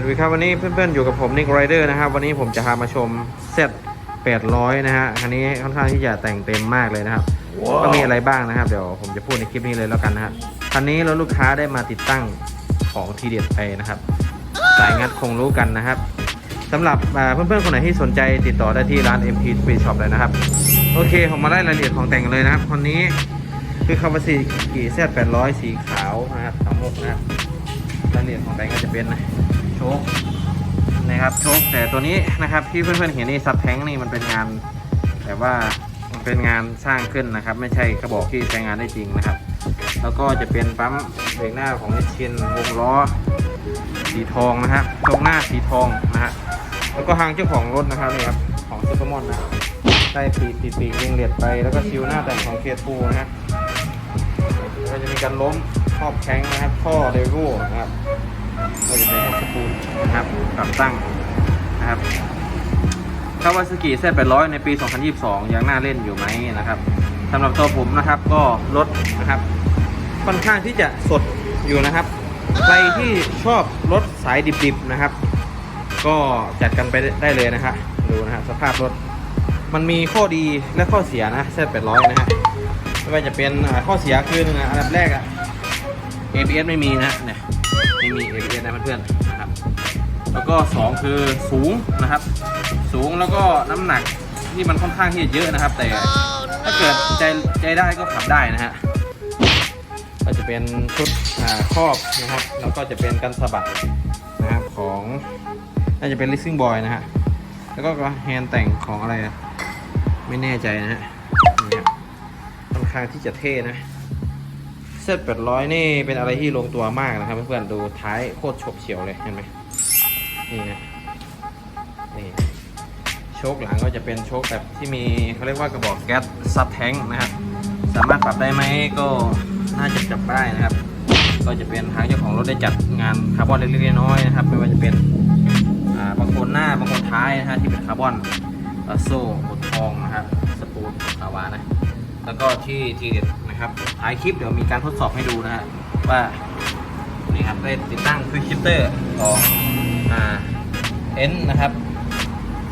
วัสดีครับวันนี้เพื่อนๆอยู่กับผมนิกไรเดอร์นะครับวันนี้ผมจะพามาชมเซต800 นะฮะคันนี้ค่อนข้างที่จะแต่งเต็มมากเลยนะครับ ก็มีอะไรบ้างนะครับ เดี๋ยวผมจะพูดในคลิปนี้เลยแล้วกันนะฮะคันนี้รถลูกค้าได้มาติดตั้งของทีเด็ดไปนะครับ สายงัดคงรู้กันนะครับสำหรับอ่าเพื่อนๆคนไหนที่สนใจติดต่อได้ที่ร้าน MP Speed Shop เลยนะครับ โอเคผมมาไล่รายละเอียดของแต่งกันเลยนะครับคนนี้คือคาวาซิกิเซต800 สีขาวนะครับสามมุกนะครับรายละเอียดของแบงก์ก็จะเป็นโชคนะครับชคแต่ตัวนี้นะครับที่เพื่อนๆเห็นนี่ซับแท้งนี่มันเป็นงานแบบว่ามันเป็นงานสร้างขึ้นนะครับ ไม่ใช่กระบอกที่ใช้งานได้จริงนะครับ แล้วก็จะเป็นปั๊มเบรกหน้าของนิชชินวงล้อสีทองนะครับตรงหน้าสีทองนะฮะแล้วก็ทางเจ้าของรถนะครับนี่ครับของซูเปอร์มอนนะได้ปีกปีกปีกเรียงเลียดไปแล้วก็ซิวหน้าแต่งของเคทูนะฮะก็จะมีการล้มครอบแข้งนะครับท่อเดโวนะครับ ก็จะเป็นพวกสปูลนะครับกับตั้งนะครับคาวาซากิเซต800 ในปี 2022 ยังน่าเล่นอยู่ไหมนะครับสำหรับตัวผมนะครับก็รถนะครับ ค่อนข้างที่จะสดอยู่นะครับ ใครที่ชอบรถสายดิบๆนะครับ ก็จัดกันไปได้เลยนะครับดูนะครับสภาพรถมันมีข้อดีและข้อเสียนะเซต800 นะฮะไม่ว่าจะเป็นข้อเสียคือหนึ่งอันดับแรกอะ ABS ไม่มีนะเนี่ยไม่มี ABS นะเพื่อนๆนะครับ แล้วก็สองคือสูงนะครับ สูงแล้วก็น้ำหนักที่มันค่อนข้างที่จะเยอะนะครับ แต่ถ้าเกิดใจใจได้ก็ขับได้นะฮะก็จะเป็นชุดอ่าครอบนะครับ แล้วก็จะเป็นกันสะบัดนะครับของน่าจะเป็น Racing Boy นะฮะแล้วก็แฮนด์แต่งของอะไรอะไม่แน่ใจนะฮะนี่ครับค่อนข้างที่จะเท่นะ เซตแปดร้อยนี่เป็นอะไรที่ลงตัวมากนะครับเพื่อนๆดูท้ายโคตรฉกเฉียวเลยเห็นไหมนี่นะนี่โชคหลังก็จะเป็นโชคแบบที่มีเขาเรียกว่ากระบอกแก๊สซับแทงนะครับสามารถปรับได้ไหมก็น่าจะจับได้นะครับ ก็จะเป็นทางเจ้าของรถได้จัดงานคาร์บอนเล็กๆน้อยๆนะครับไม่ว่าจะเป็นาบางคนหน้าบางคนท้ายนะฮะที่เป็นคาร์บอนโซ่หมดทองนะครับสปูนคาวานะ แล้วก็ที่ทีเด็ดนะครับท้ายคลิปเดี๋ยวมีการทดสอบให้ดูนะฮะว่านี่ครับได้ติดตั้งควิกชิปเตอร์ของอ่าเอ็นนะครับ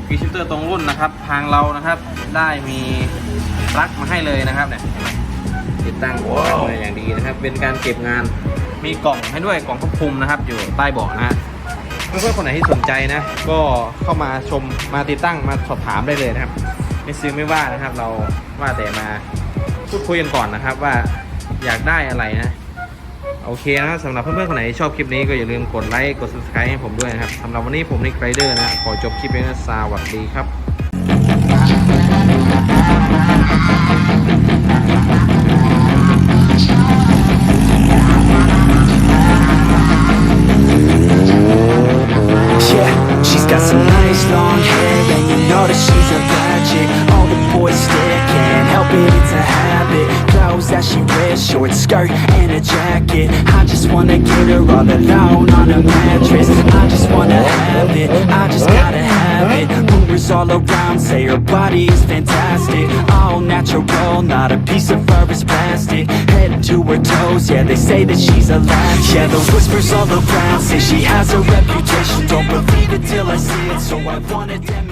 ควิกชิปเตอร์ตรงรุ่นนะครับ ทางเรานะครับได้มีปลั๊กมาให้เลยนะครับเนี่ยเห็นไหมติดตั้งปลั๊กมาอย่างดีนะครับ เป็นการเก็บงานมีกล่องให้ด้วยกล่องควบคุมนะครับ อยู่ใต้เบาะนะฮะเพื่อนๆคนไหนที่สนใจนะ ก็เข้ามาชมมาติดตั้งมาสอบถามได้เลยนะครับไม่ซื้อไม่ว่านะครับ เราว่าแต่มา พูดคุยกันก่อนนะครับว่าอยากได้อะไรนะ โอเคนะครับสำหรับเพื่อนๆคนไหนชอบคลิปนี้ก็อย่าลืมกดไลค์กด subscribe ให้ผมด้วยนะครับสำหรับวันนี้ผมนิกไรเดอร์นะ ขอจบคลิปนี้นะสวัสดีครับ short skirt and a jacket. I just wanna get her all alone on a mattress. I just wanna have it, I just gotta have it. Rumors all around say her body is fantastic. All natural, not a piece of fur is plastic. Head to her toes, yeah, they say that she's a latch Yeah, the whispers all around say she has a reputation. Don't believe it till I see it, so I want a demonstration